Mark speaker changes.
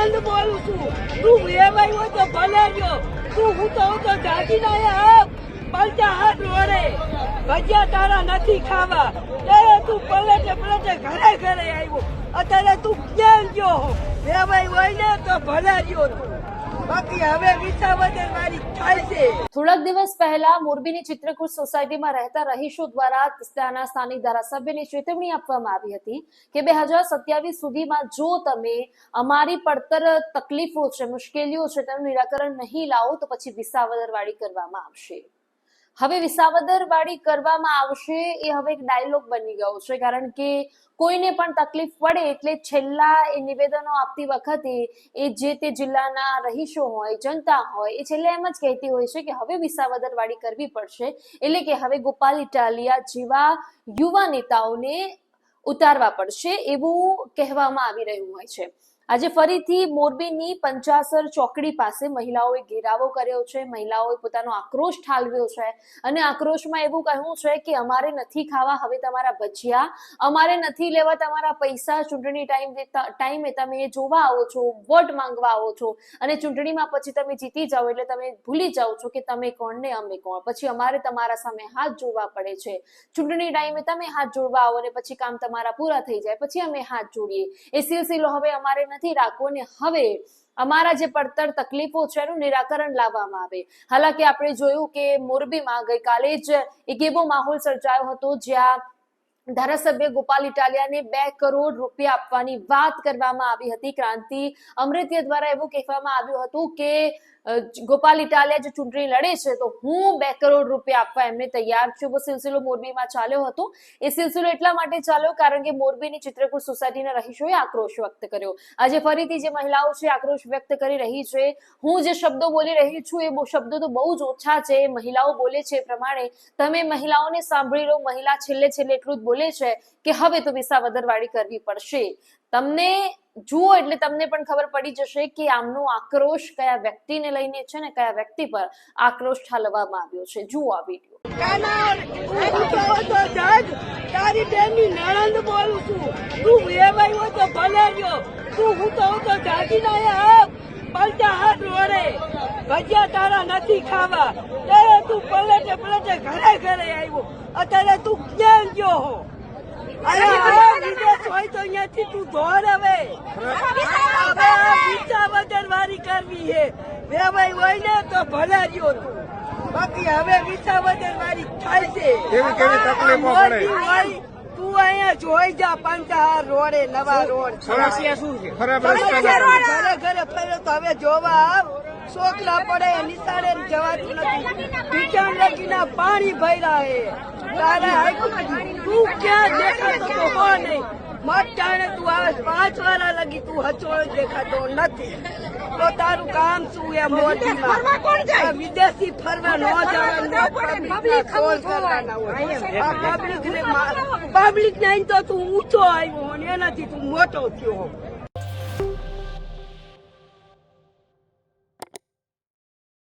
Speaker 1: નણંદ બોલું છું. તું વેવાઈ હોય તો ભલે જો તું હું તો તો જાગી ના આવ પલટા હાથ વળે. ભજીયા તારા નથી ખાવા. એ તું પલટે પલટે ઘરે ઘરે આવ્યો. અત્યારે તું ક્યાં ગયો હો? વેવાઈ હોય ને તો ભલે રહ્યો તું.
Speaker 2: થોડાક દિવસ પહેલા મોરબીની ચિત્રકૂટ સોસાયટીમાં રહેતા રહીશો દ્વારા ત્યાંના સ્થાનિક ધારાસભ્યને ચેતવણી આપવામાં આવી હતી કે બે હજાર સત્યાવીસ સુધીમાં જો તમે અમારી પડતર તકલીફો છે, મુશ્કેલીઓ છે, તેનું નિરાકરણ નહીં લાવો, તો પછી વિસાવદરવાળી કરવામાં આવશે. હવે વિસાવદર વાળી કરવામાં આવશે એ હવે એક ડાયલોગ બની ગયો છે, કારણ કે કોઈને પણ તકલીફ પડે એટલે છેલ્લા એ નિવેદનો આપતી વખતે એ જે તે જિલ્લાના રહીશો હોય, જનતા હોય, એ છેલ્લે એમ જ કહેતી હોય છે કે હવે વિસાવદર વાળી કરવી પડશે. એટલે કે હવે ગોપાલ ઇટાલિયા જેવા યુવા નેતાઓને ઉતારવા પડશે એવું કહેવામાં આવી રહ્યું હોય છે. આજે ફરીથી મોરબીની પંચાસર ચોકડી પાસે મહિલાઓએ ઘેરાવો કર્યો છે. મહિલાઓએ પોતાનો આક્રોશ ઠાલવ્યો છે અને આક્રોશમાં એવું કહ્યું છે કે અમારે નથી ખાવા, હવે તમારા ભજીયા, અમારે નથી લેવા, તમારા પૈસા ચૂંટણી ટાઈમ ટાઈમે તમે જોવા આવો છો, વોટ માંગવા આવો છો અને ચૂંટણીમાં પછી તમે જીતી જાઓ એટલે તમે ભૂલી જાઓ છો કે તમે કોણ ને અમે કોણ. પછી અમારે તમારા સામે હાથ જોડવા પડે છે. ચૂંટણી ટાઈમે તમે હાથ જોડવા આવો ને પછી કામ તમારા પૂરા થઈ જાય, પછી અમે હાથ જોડીએ. એ સિલસિલો હવે અમારે નથી રાખવો અને હવે અમારા જે પડતર તકલીફો છે એનું નિરાકરણ લાવવામાં આવે. હાલાકી આપણે જોયું કે મોરબીમાં ગઈકાલે જ એક એવો માહોલ સર્જાયો હતો જ્યાં ધારાસભ્ય ગોપાલ ઇટાલિયાને બે કરોડ રૂપિયા આપવાની વાત કરવામાં આવી હતી. ક્રાંતિ અમૃત્ય દ્વારા એવું કહેવામાં આવ્યું હતું કે ગોપાલ ઇટાલિયા જે ચૂંટણી લડે છે, તો હું બે કરોડ રૂપિયા આપવા એમને તૈયાર છું. સિલસિલો મોરબીમાં ચાલ્યો હતો. એ સિલસિલો એટલા માટે ચાલ્યો કારણ કે મોરબીની ચિત્રકૂટ સોસાયટીના રહીશોએ આક્રોશ વ્યક્ત કર્યો. આજે ફરીથી જે મહિલાઓ છે, આક્રોશ વ્યક્ત કરી રહી છે. હું જે શબ્દો બોલી રહી છું, એ શબ્દો તો બહુ જ ઓછા છે. મહિલાઓ બોલે છે પ્રમાણે તમે મહિલાઓને સાંભળી લો. મહિલા છેલ્લે છેલ્લે એટલું જ બોલે છે કે હવે તો વિસાવદર વાળી કરવી પડશે. તમને જુઓ એટલે તમને પણ ખબર પડી જશે કે આમનો આક્રોશ કયા વ્યક્તિને લઈને છે ને કયા વ્યક્તિ પર આક્રોશ ઠાલવવામાં આવ્યો છે. જુઓ આ વીડિયો.
Speaker 1: જાગ બોલું છું. તું હું તો પલટા હાથ રોડે. ભજીયા તારા નથી ખાવા. ત્યારે તું પલટે પલટે ઘરે ઘરે આવ્યો. અત્યારે તું ક્યાં ગયો હો? અરે વિદેશ હોય તો અહીંયાથી તું દોડ હવે. હવે વિસાવદર વારી કરવી વેવાઈ હોય ને તો ભલે રહ્યો તું. બાકી હવે વિસાવદર વારી થાય છે.
Speaker 3: કેવી કેવી તકલીફો પડે?
Speaker 1: તું અહીંયા જોઈ જા પંચાહાર રોડે નવા રોડ
Speaker 3: સમસ્યા શું છે.
Speaker 1: ઘરે ઘરે ઘરે ફર્યો તો હવે જોવા આવ. છોકરા પડે નિશાળે જવાતું નથી. બીજાણ લગીના પાણી ભર્યા હે. તારે હાઈકુ- તું ક્યાં દેખાતો તો હો નહીં. મટાણે તું આવે પાંચ વાર લગી તું હચોળ દેખાતો નથી. તો તારું કામ શું એ મોદીમાં આ વિદેશી ફરવા ન જવાનું પબ્લિક ને. પબ્લિક તો તું ઊંચો આવ્યો અને એનાથી તું મોટો થયો.